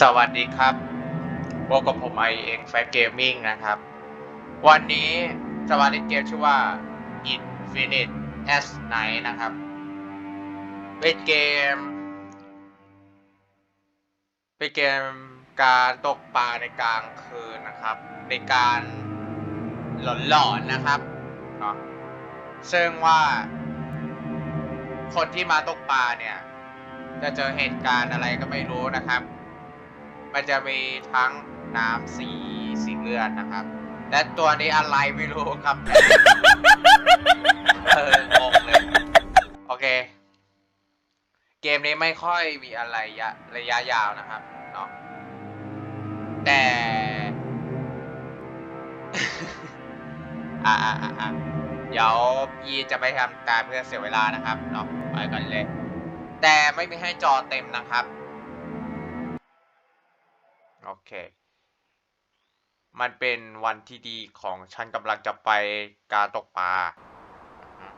สวัสดีครับพบกับผมไอเอ็กแฟเกมมิ่งนะครับ วันนี้จะมาเล่นเกมชื่อว่า Infinite S Night นะครับ เป็นเกม เป็นเกมการตกปลาในกลางคืนนะครับ ในการหลอนๆนะครับเนาะซึ่งว่า คนที่มาตกปลาเนี่ย จะเจอเหตุการณ์อะไรก็ไม่รู้นะครับ มันจะมีทั้งน้ำสีสีเลือดนะครับ และตัวนี้อะไรไม่รู้ครับเอองงเลย โอเค เกมนี้ไม่ค่อยมีอะไรยะระยะยาวนะครับเนาะแต่อ่าอ่าอ่าอ่าเดี๋ยวพี่จะไม่ทำตามเพื่อเสียเวลานะครับเนาะไปก่อนเลย แต่ไม่มีให้จอเต็มนะครับ โอเค มันเป็นวันที่ดีของฉันกำลังจะไปการตกปลาอืม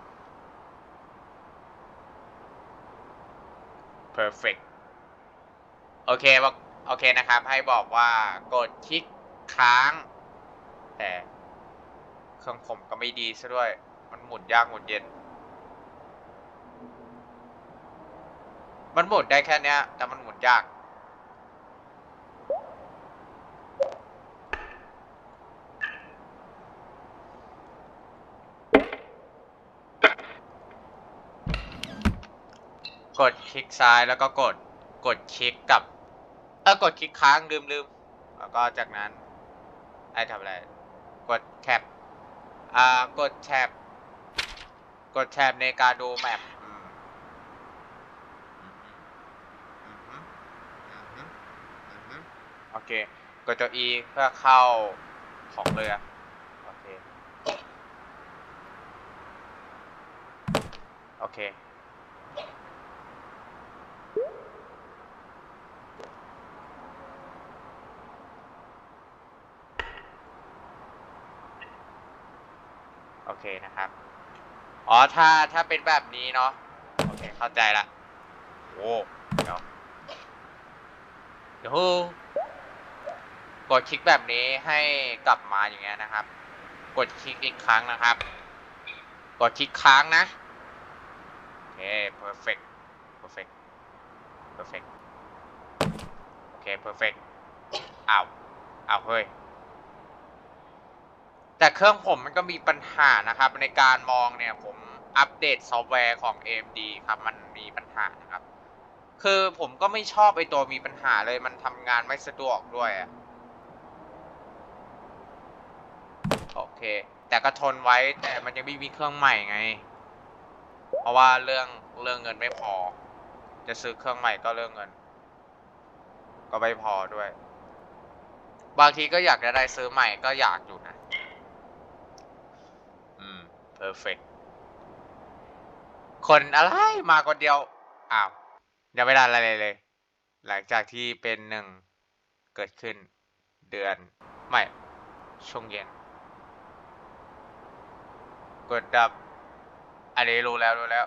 perfect โอเคบอกโอเคนะครับ ให้บอกว่ากดคลิกค้าง แต่เครื่องผมก็ไม่ดีซะด้วย มันหมุนยากหมุนเย็น มันหมุนได้แค่นี้แต่มันหมุนยาก กดคลิกซ้ายแล้วก็กดกดคลิกกับ เออกดคลิกค้างลืมลืมแล้วก็จากนั้นไอ้ทำอะไร กดแท็บอ่ากดแท็บกดแท็บในการดูแมปโอเค กดตัว E เพื่อเข้าของเรือโอเค โอเค เคนะครับ อ๋อ ถ้า ถ้าเป็นแบบนี้เนาะ โอเค เข้าใจละ โอ้เดี๋ยวเดี๋ยวกดคลิกแบบนี้ให้กลับมาอย่างเงี้ยนะครับ กดคลิกอีกครั้งนะครับ กดคลิกค้างนะ โอเค perfect perfect perfect โอเค perfect อ้าว อ้าว เฮ้ย แต่เครื่องผมมันก็มีปัญหานะครับ ในการมองเนี่ยผมอัปเดตซอฟต์แวร์ของ AMD ครับมันมีปัญหานะครับ คือผมก็ไม่ชอบไอตัวมีปัญหาเลยมันทำงานไม่สะดวกด้วยอะโอเค แต่ก็ทนไว้แต่มันยังไม่มีเครื่องใหม่ไง เพราะว่าเรื่องเรื่องเงินไม่พอ จะซื้อเครื่องใหม่ก็เรื่องเงิน ก็ไม่พอด้วย บางทีก็อยากจะได้ซื้อใหม่ก็อยากอยู่นะ อืม perfect คนอะไรมาคนเดียว อ้าวยังไม่ได้อะไรเลยเลย หลังจากที่เป็นหนึ่งเกิดขึ้นเดือน ไม่ ช่วงเย็น กดดับ อันนี้รู้แล้วรู้แล้ว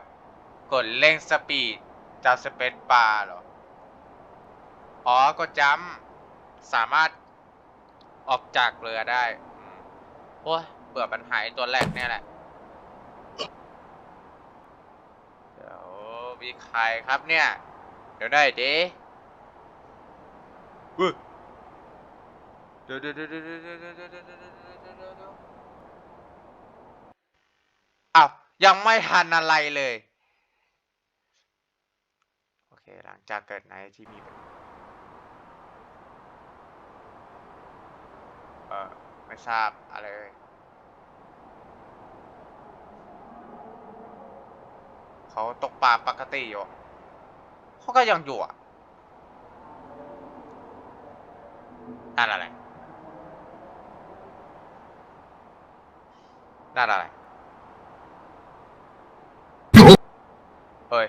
กดเร่งสปีดจะสเปซบาร์หรอ อ๋อ กดจัมป์สามารถออกจากเรือได้ โอ้ยเบื่อปัญหาตัวแรกเนี่ยแหละ เดี๋ยว มีใครครับเนี่ย เดี๋ยวได้ดิอุ๊ยเดี๋ยวเดี๋ยวเดี๋ยวเดี๋ยวเดี๋ยวเดี๋ยวเดี๋ยวเดี๋ยวเดี๋ยวเดี๋ยวเดี๋ยวเดี๋ยวอ้าวยังไม่ทันอะไรเลย โอเค หลังจากเกิดไหนที่มีปัญหาเออไม่ทราบอะไรเลย เขาตกปลาปกติอยู่เขาก็ยังอยู่อะนั่นอะไรนั่นอะไรเฮ้ย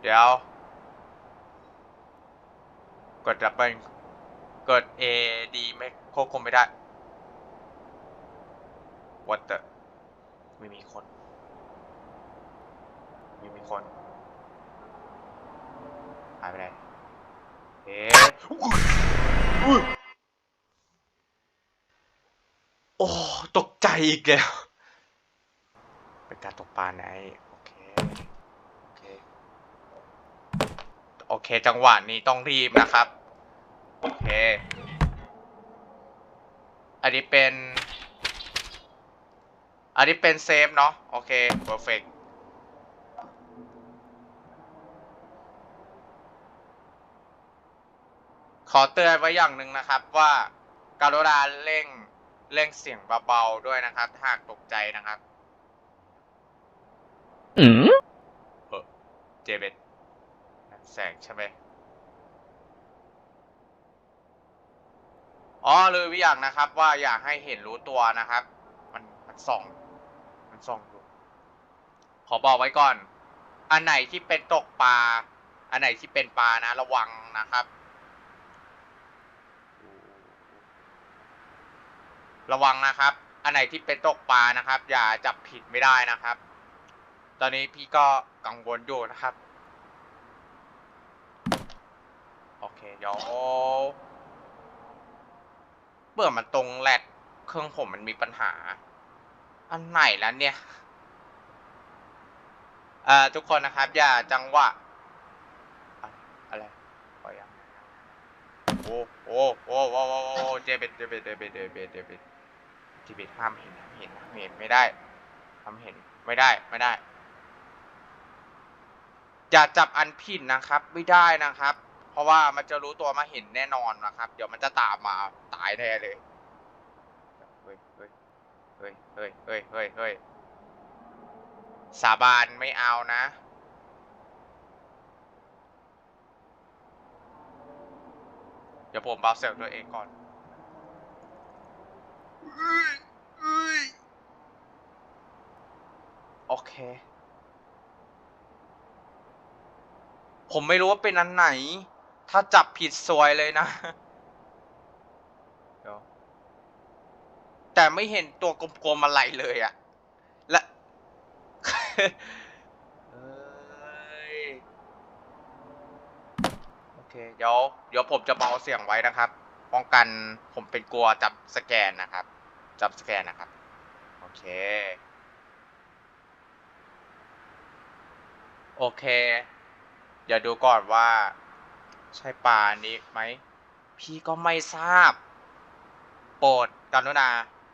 เดี๋ยว กดดับเบิลกด A D ไม่ควบคุมไม่ได้ What the ไม่มีคน คน หายไปไหนเอ๊ะอุ๊ยโอ้ ตกใจอีกแล้ว เป็นการตกปลาไหน โอเค โอเค โอเค จังหวะนี้ต้องรีบนะครับ โอเค อันนี้เป็น อันนี้เป็นเซฟเนาะ โอเค เพอร์เฟกข อเตือนไว้อย่างหนึ่งนะครับว่าการุณาเร่งเร่งเสียงเบาๆด้วยนะครับถ้าหากตกใจนะครับ อืมเออเจเบตแสงใช่ไหมอ๋อเลยวิอย่างนะครับ ว่าอยากให้เห็นรู้ตัวนะครับ มันมันส่อง มันส่องดูขอบอกไว้ก่อน อันไหนที่เป็นตกปลาอันไหนที่เป็นปลานะ ระวังนะครับ ระวังนะครับ อันไหนที่เป็นตกปลานะครับ อย่าจับผิดไม่ได้นะครับ ตอนนี้พี่ก็กังวลอยู่นะครับ โอเคเดี๋ยวเบื่อมันตรงแรดเครื่องผมมันมีปัญหา อันไหนแล้วเนี่ยเอ่อทุกคนนะครับ อย่าจังหวะอะอะไรขอยังโอ้โอ้โอ้โอ้โอ้โอ้เจเบตเจเบตเจเบตเจเบตเจเบต จเบตห้ามเห็นห้ามเห็นห้ามเห็นไม่ได้ห้ามเห็นไม่ได้ไม่ได้ อย่าจับอันผิดนะครับ ไม่ได้นะครับ เพราะว่ามันจะรู้ตัวมาเห็นแน่นอนนะครับ เดี๋ยวมันจะตามมาตายแน่เลยเฮ้ยเฮ้ยเฮ้ยเฮ้ยเฮ้ยเฮ้ยเฮ้ยสาบานไม่เอานะเดี๋ยวผมเบาเสียงตัวเองก่อน โอเค ผมไม่รู้ว่าเป็นอันไหน ถ้าจับผิดซวยเลยนะเดี๋ยวแต่ไม่เห็นตัวกลมๆอะไรเลยอะและเอ้ยโอเค เดี๋ยว เดี๋ยวผมจะเบาเสียงไว้นะครับ ป้องกันผมเป็นกลัวจับสแกนนะครับ จับสแกนนะครับ โอเค โอเค เดี๋ยวดูก่อนว่า ใช่ปลานี้ไหม พี่ก็ไม่ทราบ โปรดกรุณา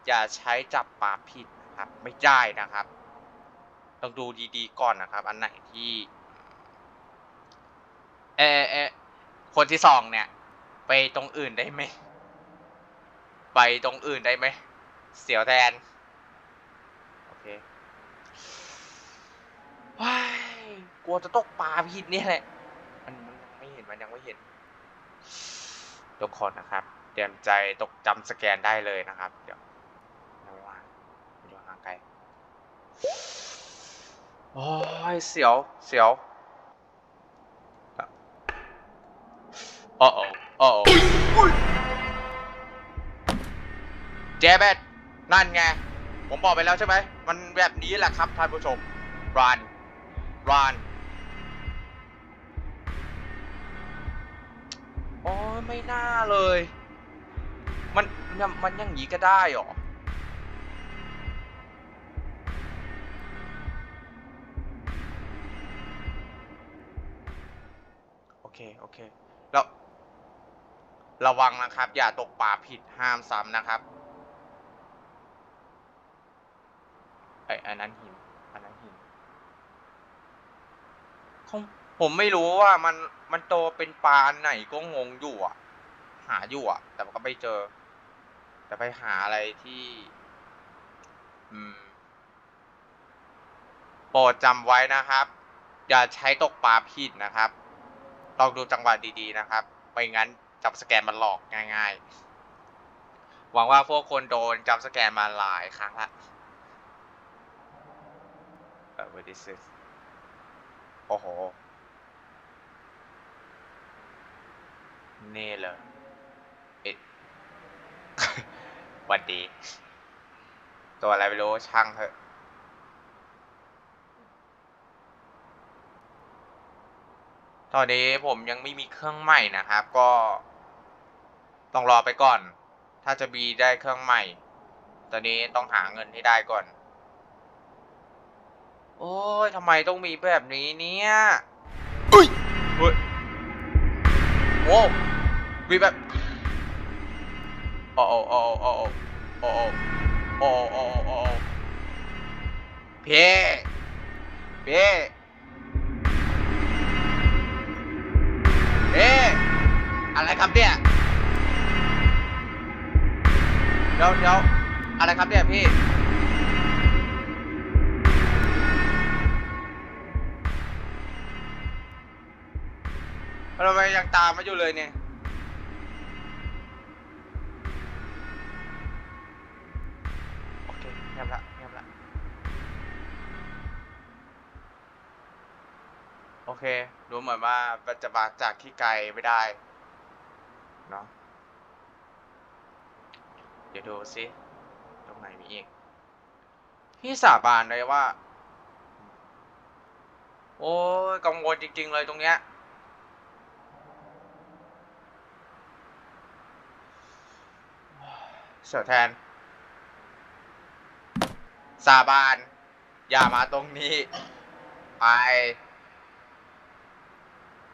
อย่าใช้จับปลาผิดนะครับ ไม่ได้นะครับ ต้องดูดีๆก่อนนะครับ อันไหนที่ เออเอคนที่สองเนี่ย ไปตรงอื่นได้ไหม ไปตรงอื่นได้ไหม เสียวแทน โอเคว้ายกลัวจะตกปลาผิดเนี่ยแหละ มันมันยังไม่เห็นมันยังไม่เห็นทุกคนนะครับ เตรียมใจตกจำสแกนได้เลยนะครับ เดี๋ยวระวังอยู่ห่างไกลโอ้ยเสียว เสียวโอ้โอ้โอ้โอ้เจเบ นั่นไง ผมบอกไปแล้วใช่ไหม มันแบบนี้แหละครับท่านผู้ชมรันรันโอ้ยไม่น่าเลย มันมันมันย่างนี้ก็ได้เหรอโอเค โอเค แล้ว ระวังนะครับ อย่าตกปลาผิดห้ามซ้ำนะครับ ไออันนั้นหิน อันนั้นหินผมผมไม่รู้ว่ามันมันโตเป็นปลาไหนก็งงอยู่อะ หาอยู่อะ แต่ก็ไม่เจอ แต่ไปหาอะไรที่ อืมโปรดจำไว้นะครับ อย่าใช้ตกปลาผิดนะครับลองดูจังหวะดีๆนะครับ ไม่งั้นจับสแกนมันหลอกง่ายๆ หวังว่าพวกคนโดนจับสแกนมาหลายครั้งละ เออ what is this โอ้โหนี่เลยเอ็วันดี ตัวอะไรไม่รู้ช่างเถอะ ตอนนี้ผมยังไม่มีเครื่องใหม่นะครับ ก็ ต้องรอไปก่อน ถ้าจะมีได้เครื่องใหม่ ตอนนี้ต้องหาเงินให้ได้ก่อน โอ้ยทำไมต้องมีแบบนี้เนี่ยอุ้ยเฮ้ยโว้วมีแบบโอ้โอ้โอ้โอ้โอ้โอ้โอ้โอ้โอ้เพ่เพ่เพ่อะไรครับเนี่ยเดี๋ยวเดี๋ยวอะไรครับเนี่ยพี่ ทำไมยังตามมาอยู่เลยเนี่ย โอเคเงียบละเงียบละโอเคดูเหมือนว่าจะมาจากที่ไกลไม่ได้ เนาะเดี๋ยวดูสิตรงไหนมีอีก พี่สาบานเลยว่า โอ้ยกังวลจริง ๆ เลยตรงเนี้ย เสือแทน สาบาน อย่ามาตรงนี้ ไป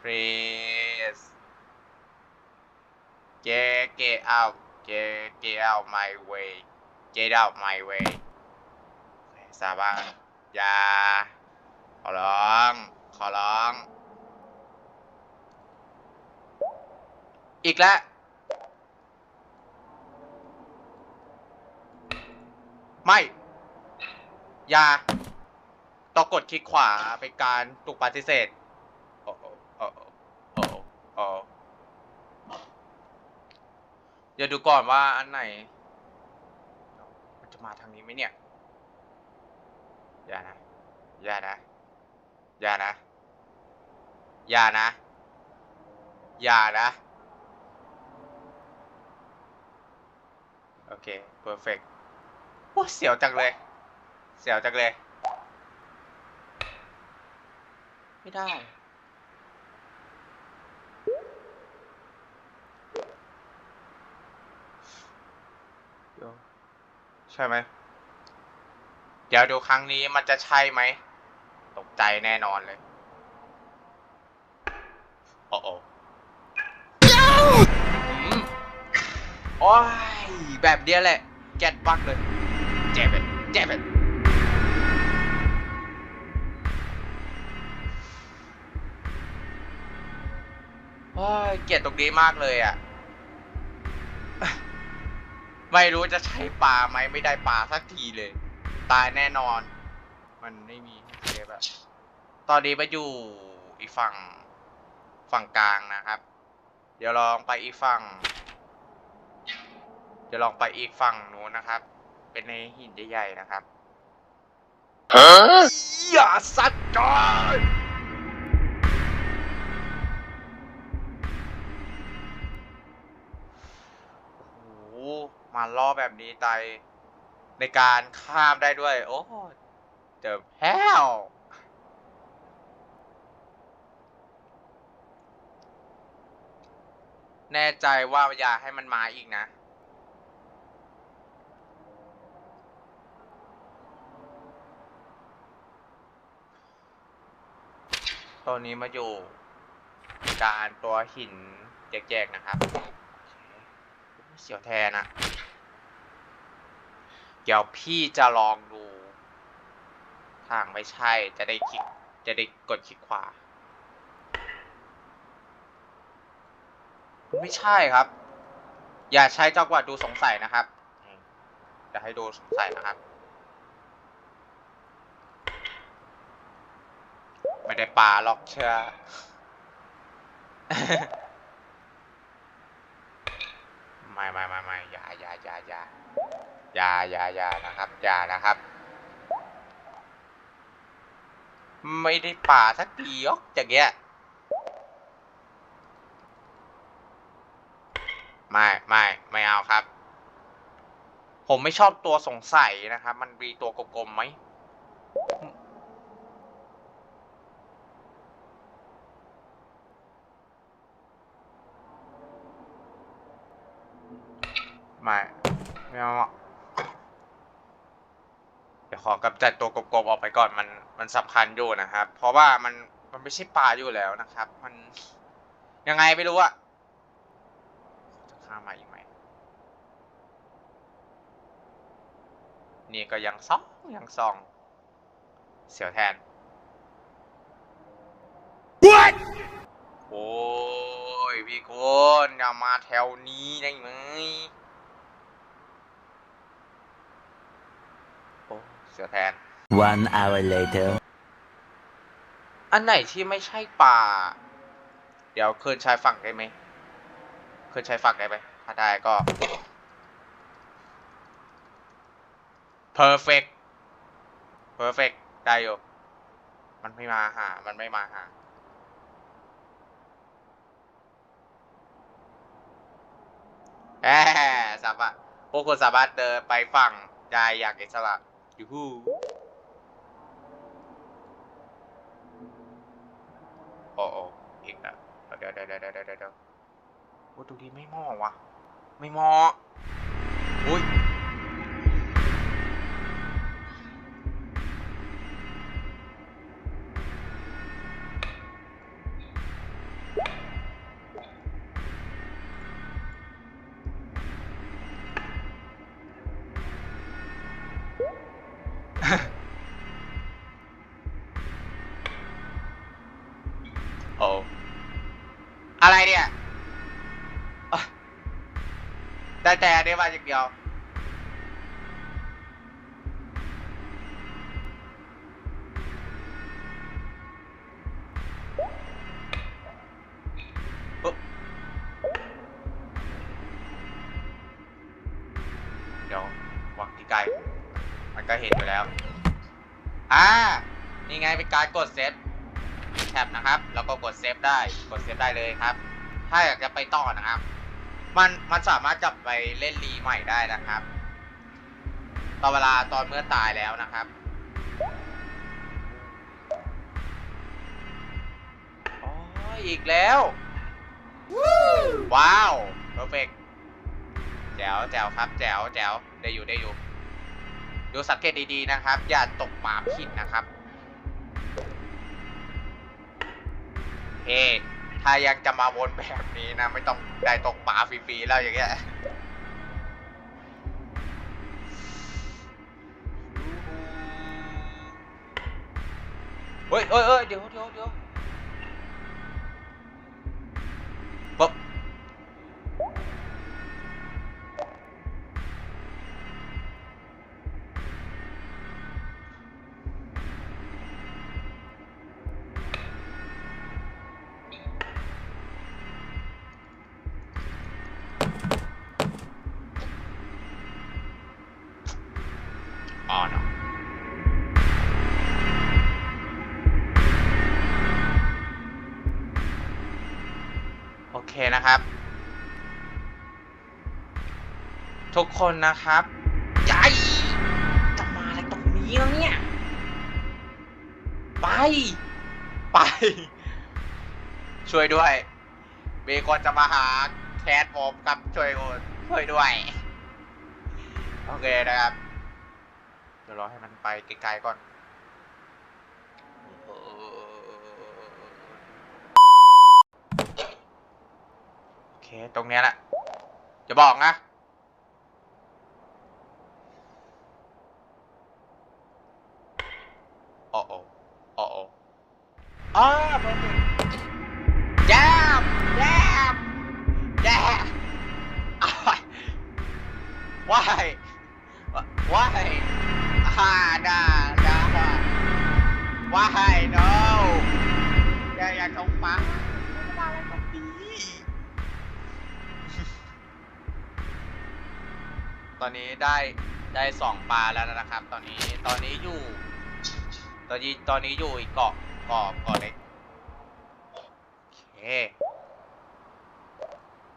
please get get out get get out my way get out my way สาบาน อย่า ขอร้อง ขอร้อง อีกแล้ว ไม่ อย่าต้องกดคลิกขวาเป็นการถูกปฏิเสธโอ้โอ้โอ้โอ้โอ้เดี๋ยวดูก่อนว่าอันไหน มันจะมาทางนี้ไหมเนี่ย อย่านะ อย่านะ อย่านะ อย่านะ อย่านะ โอเค perfect โอ้เสียวจังเลย เสียวจังเลย ไม่ได้เดี๋ยวใช่ไหม เดี๋ยวดูครั้งนี้มันจะใช่ไหม ตกใจแน่นอนเลย โอ้โอ้อืมโอ้ย แบบเดียวแหละ แกตบักเลย เจ็บ it เจ็บ it โอ้ยเกลียดตรงนี้มากเลยอะ ไม่รู้จะใช้ปลาไหมไม่ได้ปลาสักทีเลย ตายแน่นอน มันไม่มีเซฟอะตอนนี้มาอยู่อีกฝั่งฝั่งกลางนะครับ เดี๋ยวลองไปอีกฝั่ง เดี๋ยวลองไปอีกฝั่งนู้นนะครับ เป็นในหินใหญ่ๆนะครับ Huh? อย่าสัตว์จอยโอ้โหมาล่อแบบนี้ตายในการข้ามได้ด้วย โอ้เจอแฮวแน่ใจว่าอย่าให้มันมาอีกนะ ตัวนี้มาอยู่ การตัวหินแยกๆนะครับเคเสียวแทนนะเดี๋ยวพี่จะลองดู ทางไม่ใช่จะได้คลิกจะได้กดคลิกขวา ไม่ใช่ครับ อย่าใช้จังหวะดูสงสัยนะครับ จะให้ดูสงสัยนะครับ ไม่ได้ปลาหรอกเชื่อ ไม่ไม่ไม่ไม่อย่าอย่าอย่าอย่าอย่าอย่าอย่านะครับอย่านะครับ ไม่ได้ป่าสักทีหรอกอย่างเงี้ยไม่ไม่ไม่เอาครับ ผมไม่ชอบตัวสงสัยนะครับ มันมีตัวกลมๆไหมไม่เอาอะเดี๋ยว ขอกำจัดตัวกบๆออกไปก่อนมันมันสำคัญอยู่นะครับ เพราะว่ามันมันไม่ใช่ปลาอยู่แล้วนะครับ มันยังไงไม่รู้อะจะข้ามมาอีกไหมนี่ก็ยังซ่องยังซ่อง เสียวแทนโอ้ยพี่คนอย่ามาแถวนี้ได้ไหมโอ้เสียวแทน One hour later. อันไหนที่ไม่ใช่ป่า เดี๋ยวคืนชายฝั่งได้ไหมคืนชายฝั่งได้ไหมถ้าได้ก็ perfect perfect ได้อยู่ มันไม่มาหา มันไม่มาหาแหมสามารถพวกคุณสามารถเดินไปฝั่งได้อย่างอิสระ ยูฮูโอ้โอ้อีกอะเดี๋ยวเดี๋ยวเดี๋ยวเดี๋ยวเดี๋ยวโอ้ตรงนี้ไม่เหมาะวะ ไม่เหมาะโอ้ย อะไรเนี่ยได้แต่ได้มาอย่างเดียว เดี๋ยววางที่ไกล มันก็เห็นอยู่แล้ว อ่า นี่ไงเป็นการกดเซฟ แท็บนะครับ แล้วก็กดเซฟได้ กดเซฟได้เลยครับ ถ้าอยากจะไปต่อนะครับ มันมันสามารถกลับไปเล่นรีใหม่ได้นะครับ ตอนเวลาตอนเมื่อตายแล้วนะครับอ๋ออีกแล้ว ว้าวเพอร์เฟกแจ๋วแจ๋วครับแจ๋วแจ๋วได้อยู่ได้อยู่ ดูสังเกตดีๆนะครับ อย่าตกปลาผิดนะครับ ถ้ายังจะมาวนแบบนี้นะ ไม่ต้องได้ตกปลาฟรีๆแล้วอย่างเงี้ยเฮ้ยเฮ้ยเฮ้ยเดี๋ยวเดี๋ยวเดี๋ยว นะครับ ทุกคนนะครับใหญ่จะมาอะไรตรงนี้แล้วเนี่ย ไป ไป ช่วยด้วยมีคนจะมาหาแคทผมครับช่วยคนช่วยด้วย โอเคนะครับ เดี๋ยวรอให้มันไปไกลๆก่อนโอเค ตรงเนี้ยแหละจะบอกนะ โอ้โอ้โอ้โอ้อ้าเบอร์หนึ่งแยมแยมแยมอ้าวว้าย Why? Ah, nah, nah, nah. Why? No. อย่าอย่าตรงปังมา ตอนนี้ได้ได้สองปลาแล้วนะครับ ตอนนี้ตอนนี้อยู่ ตอนนี้ตอนนี้อยู่อีกเกาะเกาะเกาะเล็กโอเค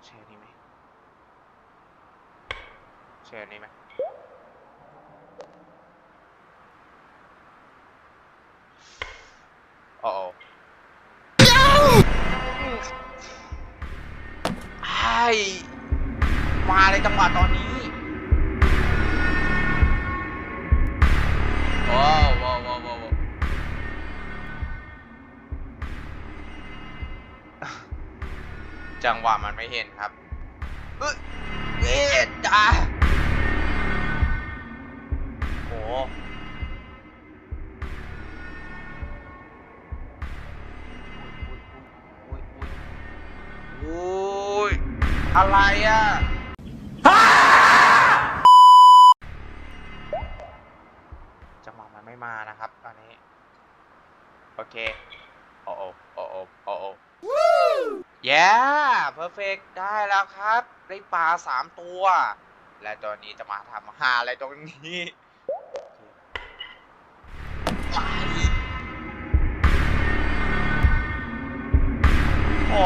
แชร์นี่ไหมแชร์นี่ไหม Uh oh. ไอ้มามาเลยจังหวะตอนนี้ ว้าวว้าวว้าวว้าวจังหวะมันไม่เห็นครับเอ้ยเอ๊ะจ้าโหอุ้ยอุ้ยอุ้ยอะไรอะ เค โอ้โอโอ้โอโอ้โอเย้เพอร์เฟกได้แล้วครับ ได้ปลาสามตัว และตอนนี้จะมาทำหาอะไรตรงนี้ไปโอ้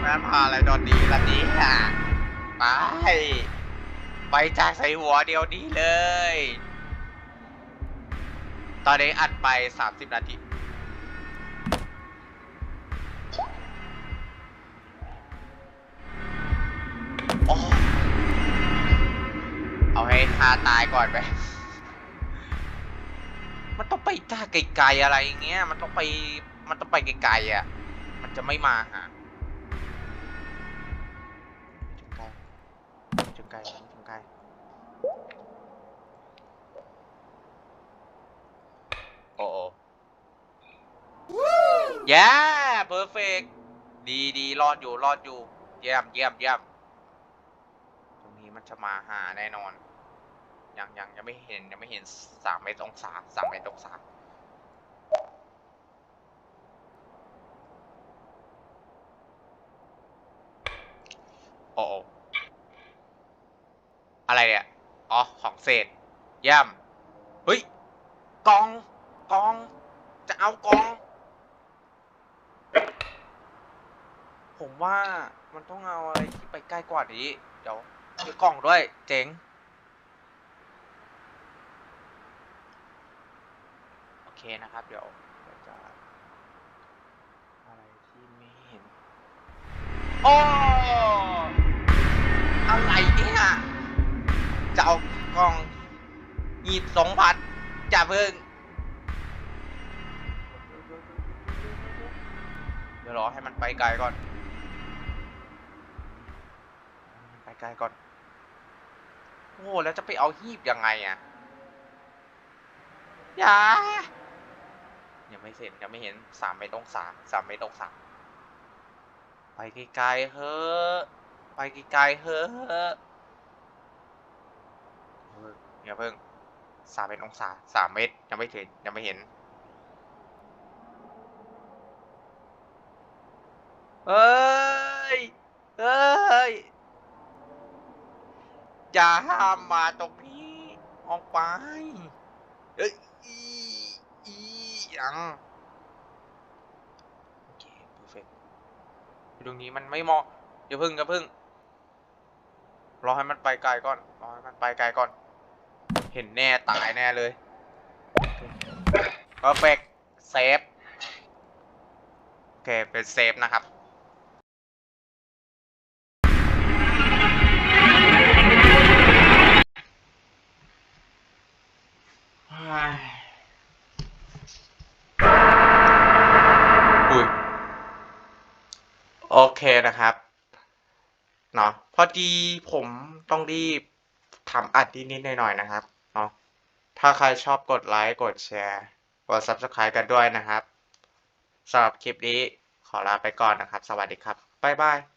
แม่พาอะไรตอนนี้ละนี่ยไป ไปจากใส่หัวเดียวนี้เลย ตอนนี้อัดไป 30 นาที เอาให้คาตายก่อนไป มันต้องไปจ้าไกลๆอะไรอย่างเงี้ย มันต้องไป มันต้องไปไกลๆอะ มันจะไม่มาหาถึงไกลถึงไกลถึงไกลโอ้โอ้แย่เพอร์เฟกดีดีรอดอยู่รอดอยู่ เยี่ยมเยี่ยมเยี่ยมตรงนี้มันจะมาหาแน่นอน ยังยังยังไม่เห็นยังไม่เห็นสามเมตรองศาสามเมตรองศาโอ้อะไรเนี่ยอ๋อของเศษเยี่ยมเฮ้ยกองกอง จะเอากอง ผมว่ามันต้องเอาอะไรที่ไปใกล้กว่านี้ เดี๋ยวเดี๋ยวกล่องด้วย เจ๋ง โอ เคนะครับ เดี๋ยวจะอะไรที่ไม่เห็น โอ้อะไรเนี่ยจะเอากล่องหีบสองพันจะเพิ่ง เดี๋ยวรอให้มันไปไกลก่อน ไปไกลก่อน โอ้แล้วจะไปเอาหีบยังไงอะอย่า ยังไม่เสร็จยังไม่เห็นสามเมตรองศาสามเมตรองศาไปไกลๆเฮ้อไปไกลๆเฮ้อะอย่าเพิ่งสามเมตรองศาสามเมตรยังไม่ถึงยังไม่เห็นเอ้ยเอ้ยอย่าห้ามมาตรงนี้ออกไปเอ้ย ยังโอเค perfect อยู่ตรงนี้มันไม่เหมาะอย่าพึ่งอย่าพึ่งรอให้มันไปไกลก่อนรอให้มันไปไกลก่อน เห็นแน่ตายแน่เลย perfect เซฟโอเคเป็นเซฟนะครับอุ้ โอเคนะครับเนาะพอดีผมต้องรีบทำอัดนิดๆหน่อยๆนะครับเนาะถ้าใครชอบกดไลค์กดแชร์กด Subscribe กันด้วยนะครับสำหรับคลิปนี้ขอลาไปก่อนนะครับ สวัสดีครับ บ๊ายบาย